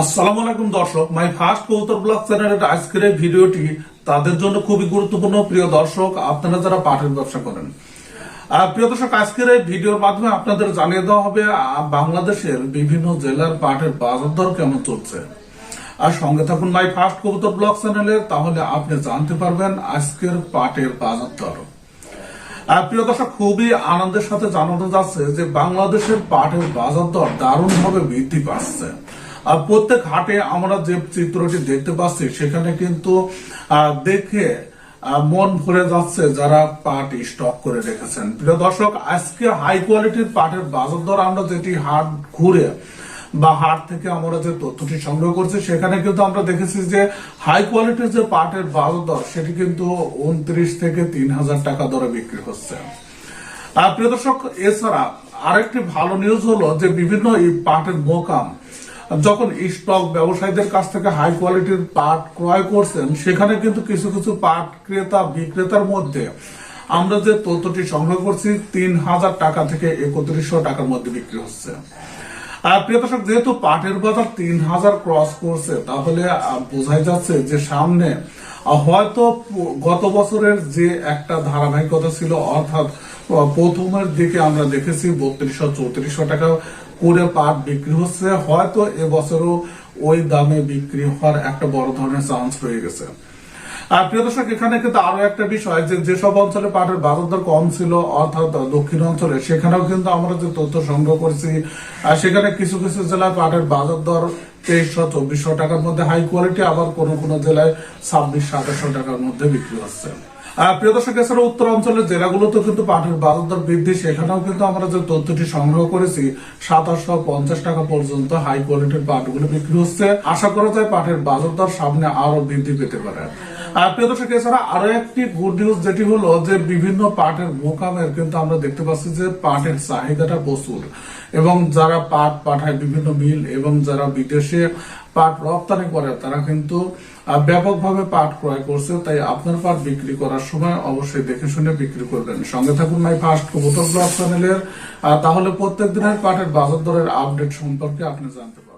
আসসালামু আলাইকুম দর্শক, মাই ফার্স্ট কৌতর ব্লগ চ্যানেলের আজকের এই ভিডিওটি তাদের জন্য খুবই গুরুত্বপূর্ণ। প্রিয় দর্শক, আপনারা যারা পাটের ব্যবসা করেন প্রিয় দর্শক আজকের এই ভিডিওর মাধ্যমে আপনাদের জানিয়ে দেওয়া হবে বাংলাদেশের বিভিন্ন জেলার পাটের বাজার দর কেমন চলছে। আর সঙ্গে থাকুন মাই ফার্স্ট কবুতর ব্লগ চ্যানেলে, তাহলে আপনি জানতে পারবেন আজকের পাটের বাজার দর। প্রিয় দর্শক, খুবই আনন্দের সাথে জানানো যাচ্ছে যে বাংলাদেশের পাটের বাজার দর দারুণভাবে বৃদ্ধি পাচ্ছে। প্রত্যেক হাটে আমরা যে চিত্রটি দেখতে পাচ্ছি, সেখানে কিন্তু দেখে মন ভরে যাচ্ছে যারা পাট স্টক করে রেখেছেন। প্রিয় দর্শক, আজকে হাই কোয়ালিটির পাটের বাজার দর আমরা যেটি হাট ঘুরে বা হাট থেকে আমরা যে তথ্যটি সংগ্রহ করছি, সেখানে কিন্তু আমরা দেখেছি যে হাই কোয়ালিটির যে পাটের বাজার দর, সেটি কিন্তু উনত্রিশ থেকে তিন হাজার টাকা দরে বিক্রি হচ্ছে। প্রিয় দর্শক, এছাড়া আরেকটি ভালো নিউজ হলো যে বিভিন্ন পাটের মোকাম যখন স্টক ব্যবসায়ীদের কাছ থেকে হাই কোয়ালিটির পাট ক্রয় করছেন, সেখানে কিন্তু কিছু কিছু পাট ক্রেতা, বিক্রেতার মধ্যে আমরা যে তথ্যটি সংগ্রহ করছি, তিন হাজার টাকা থেকে একত্রিশশো টাকার মধ্যে বিক্রি হচ্ছে। আর প্রিয় যেহেতু পাটের বাজার তিন হাজার ক্রস করছে, তাহলে বোঝাই যাচ্ছে যে সামনে হয়তো গত বছরের যে একটা ধারাবাহিকতা ছিল, অর্থাৎ প্রথমের দিকে আমরা দেখেছি বত্রিশশো, চৌত্রিশশো টাকা করে পাট বিক্রি হচ্ছে। হয়তো এবছরও ওই দামে বিক্রি হওয়ার একটা বড় ধরনের চান্স রয়ে গেছে। আর প্রিয় দর্শক, এখানে কিন্তু আরও একটা বিষয় যে যেসব অঞ্চলে পাটের বাজার দর কম ছিল, অর্থাৎ দক্ষিণ অঞ্চলে, সেখানেও কিন্তু আমরা যে তথ্য সংগ্রহ করেছি, আর সেখানে কিছু কিছু জেলায় পাটের বাজার দর তেইশশো চব্বিশশো টাকার মধ্যে হাই কোয়ালিটি আবার কোন কোন জেলায় ছাব্বিশ সাতাশশো টাকার মধ্যে বিক্রি হচ্ছে। প্রিয় দর্শক এছাড়া উত্তর অঞ্চলের জেলাগুলোতে কিন্তু পাটের বাজার দর বৃদ্ধি। সেখানেও কিন্তু আমরা যে তথ্যটি সংগ্রহ করেছি, সাতাশশো পঞ্চাশ টাকা পর্যন্ত হাই কোয়ালিটির পাটগুলো বিক্রি হচ্ছে। আশা করা যায় পাটের বাজার দর সামনে আরও বৃদ্ধি পেতে পারে। প্রিয় দর্শক, এছাড়া আরও একটি গুড নিউজ যেটি হলো যে বিভিন্ন পাটের মোকামের কিন্তু আমরা দেখতে পাচ্ছি যে পাটের চাহিদাটা প্রচুর। এবং যারা পাট পাঠায় বিভিন্ন মিল এবং যারা বিদেশে পাট রপ্তানি করে, তারা কিন্তু ব্যাপকভাবে পাট ক্রয় করছে। তাই আপনার পাট বিক্রি করার সময় অবশ্যই দেখে শুনে বিক্রি করবেন। সঙ্গে থাকুন মাই ফার্স্ট কবুতর ব্লগ চ্যানেলের। তাহলে প্রত্যেক দিনের পাটের বাজার দরের আপডেট সম্পর্কে আপনি জানতে পারবেন।